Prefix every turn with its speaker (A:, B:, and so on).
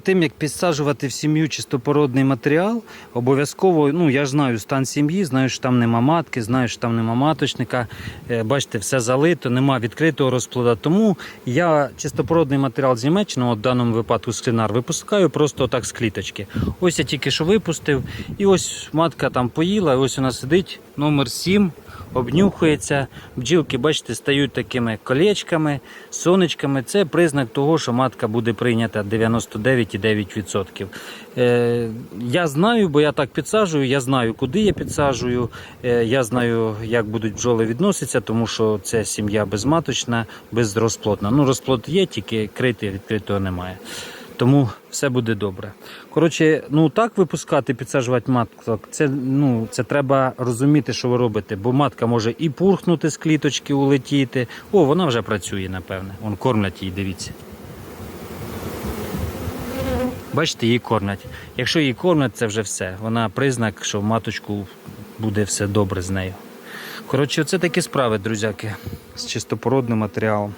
A: Тим як підсаджувати в сім'ю чистопородний матеріал, обов'язково, ну я знаю стан сім'ї, знаю, що там нема матки, знаю, що там нема маточника. Е, Бачите, все залито, нема відкритого розплода. Тому я чистопородний матеріал з Німеччини, от в даному випадку склінар, випускаю просто так з кліточки. Ось я тільки що випустив, і ось матка там поїла, і ось вона сидить, номер 7, обнюхується. Бджілки, бачите, стають такими колечками, сонечками. Це признак того, що матка буде прийнята 99,9%. Е, я знаю, бо я так підсаджую, я знаю, куди я підсаджую, е, я знаю, як будуть бджоли відноситися, тому що це сім'я безматочна, безрозплодна. Ну, розплод є, тільки критий, відкритого немає. Тому все буде добре. Коротше, ну так випускати, підсаджувати маток, це, ну, це треба розуміти, що ви робите, бо матка може і пурхнути з кліточки, улетіти. О, вона вже працює, напевне. Вон кормлять її, дивіться. Бачите, її кормлять. Якщо її кормлять, це вже все. Вона признак, що в маточку буде все добре з нею. Коротше, це такі справи, друзяки, з чистопородним матеріалом.